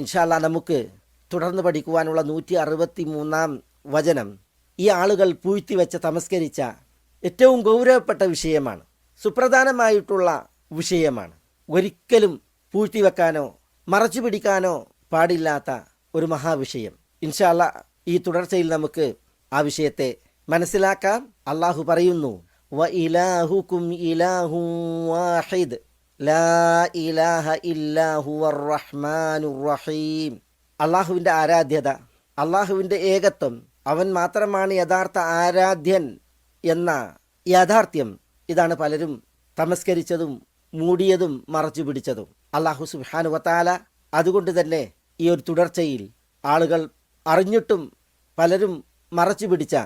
ഇൻഷാല്ല നമുക്ക് തുടർന്ന് പഠിക്കുവാനുള്ള നൂറ്റി അറുപത്തി മൂന്നാം വചനം ഈ ആളുകൾ പൂഴ്ത്തി വെച്ച് തമസ്കരിച്ച ഏറ്റവും ഗൗരവപ്പെട്ട വിഷയമാണ്. സുപ്രധാനമായിട്ടുള്ള വിഷയമാണ്. ഒരിക്കലും പൂഴ്ത്തി വെക്കാനോ മറച്ചു പിടിക്കാനോ പാടില്ലാത്ത ഒരു മഹാവിഷയം. ഇൻഷാല്ല ഈ തുടർച്ചയിൽ നമുക്ക് ആ വിഷയത്തെ മനസ്സിലാക്കാം. അള്ളാഹു പറയുന്നു വ ഇലാഹുക്കും ഇലാഹു വാഹിദ്. ഇലാഹ റഹീം. ആരാധ്യത അള്ളാഹുവിന്റെ ഏകത്വം അവൻ മാത്രമാണ് യഥാർത്ഥ ആരാധ്യൻ എന്ന യാഥാർത്ഥ്യം ഇതാണ് പലരും തമസ്കരിച്ചതും മൂടിയതും മറച്ചു പിടിച്ചതും. അള്ളാഹു സുബാനു വത്താല അതുകൊണ്ട് തന്നെ ഈ ഒരു തുടർച്ചയിൽ ആളുകൾ അറിഞ്ഞിട്ടും പലരും മറച്ചു പിടിച്ച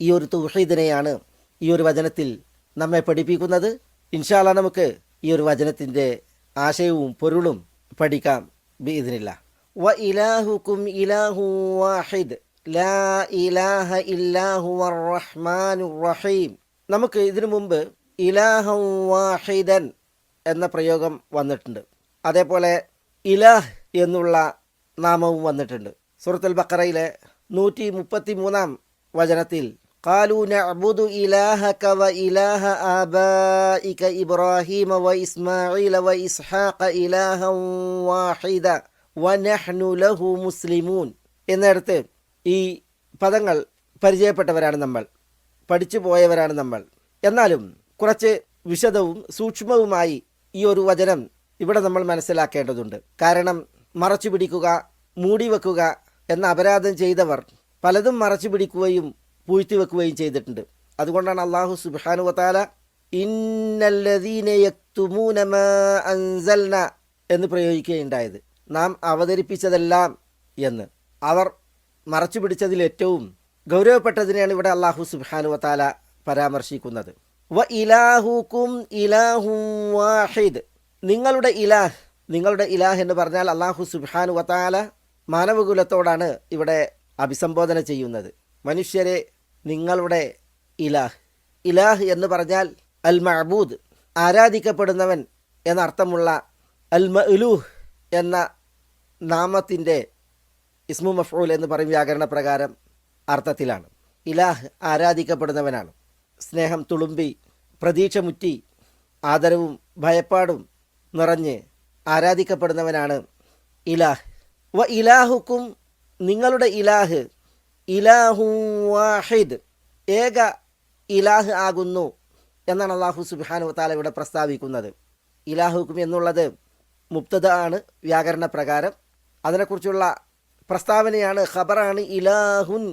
ഈ ഒരു തൗഹീദിനെയാണ് ഈ ഒരു വചനത്തിൽ നമ്മെ പഠിപ്പിക്കുന്നത്. ഇൻഷാല്ല നമുക്ക് ഈ ഒരു വചനത്തിന്റെ ആശയവും പൊരുളും പഠിക്കാം. ബി ഇതിനില്ല. വ ഇലാഹുക്കും ഇലാഹു വാഹിദ്. ലാ ഇലാഹ ഇല്ലാഹു റഹ്മാനു റഹീം. നമുക്ക് ഇതിനു മുമ്പ് ഇലാഹം വാഹിദൻ എന്ന പ്രയോഗം വന്നിട്ടുണ്ട്. അതേപോലെ ഇലാഹ് എന്നുള്ള നാമവും വന്നിട്ടുണ്ട്. സൂറത്തുൽ ബക്കറയിലെ നൂറ്റി മുപ്പത്തി മൂന്നാം വചനത്തിൽ قالوا نعبد إلهك وإله آبائك إبراهيم وإسماعيل وإسحاق إلها واحدا ونحن له مسلمون എന്നിടത്ത് ഈ പദങ്ങൾ പരിചയപ്പെട്ടവരാണ് നമ്മൾ പഠിച്ചു പോയവരാണ് നമ്മൾ എന്നാലും കുറച്ച് വിശദവും സൂക്ഷ്മവുമായി ഈ ഒരു വചനം ഇവിടെ നമ്മൾ മനസ്സിലാക്കേണ്ടതുണ്ട് കാരണം മറച്ചു പിടിക്കുക മൂടിവെക്കുക എന്ന അപരാധം ചെയ്തവർ പലതും മറച്ചു പിടിക്കുകയും പൂഴ്ത്തിവെക്കുകയും ചെയ്തിട്ടുണ്ട്. അതുകൊണ്ടാണ് അള്ളാഹു സുബാനു വത്താല ഇന്നല്ലദീന യക്തുമൂന മാ അൻസൽന എന്ന് പ്രയോഗിക്കുകയുണ്ടായത്. നാം അവതരിപ്പിച്ചതെല്ലാം എന്ന്. അവർ മറച്ചു പിടിച്ചതിൽ ഏറ്റവും ഗൗരവപ്പെട്ടതിനെയാണ് ഇവിടെ അള്ളാഹു സുബാനു വത്താല പരാമർശിക്കുന്നത്. വ ഇലാഹുക്കും ഇലാഹു വാഹിദ്. നിങ്ങളുടെ ഇലാഹ് നിങ്ങളുടെ ഇലാഹ് എന്ന് പറഞ്ഞാൽ അള്ളാഹു സുബാനു വത്താല മാനവകുലത്തോടാണ് ഇവിടെ അഭിസംബോധന ചെയ്യുന്നത്. മനുഷ്യരെ നിങ്ങളുടെ ഇലാഹ്. ഇലാഹ് എന്ന് പറഞ്ഞാൽ അൽ മഹബൂദ് ആരാധിക്കപ്പെടുന്നവൻ എന്നർത്ഥമുള്ള അൽ മലൂഹ് എന്ന നാമത്തിന്റെ ഇസ്മു മഫ്ഊൽ എന്ന് പറയും വ്യാകരണ പ്രകാരം അർത്ഥത്തിലാണ്. ഇലാഹ് ആരാധിക്കപ്പെടുന്നവനാണ്. സ്നേഹം തുളുമ്പി പ്രതീക്ഷ മുറ്റി ആദരവും ഭയപ്പാടും നിറഞ്ഞ് ആരാധിക്കപ്പെടുന്നവനാണ് ഇലാഹ്. വ ഇലാഹുക്കും നിങ്ങളുടെ ഇലാഹ് ഇലാഹു വാഹിദ്. ഏക ഇലാഹ് ആകുന്നു എന്നാണ് അള്ളാഹു സുബാനു താല ഇവിടെ പ്രസ്താവിക്കുന്നത്. ഇലാഹുക്കും എന്നുള്ളത് മുക്തത ആണ് വ്യാകരണ പ്രകാരം. അതിനെക്കുറിച്ചുള്ള പ്രസ്താവനയാണ് ഖബറാണ് ഇലാഹുൻ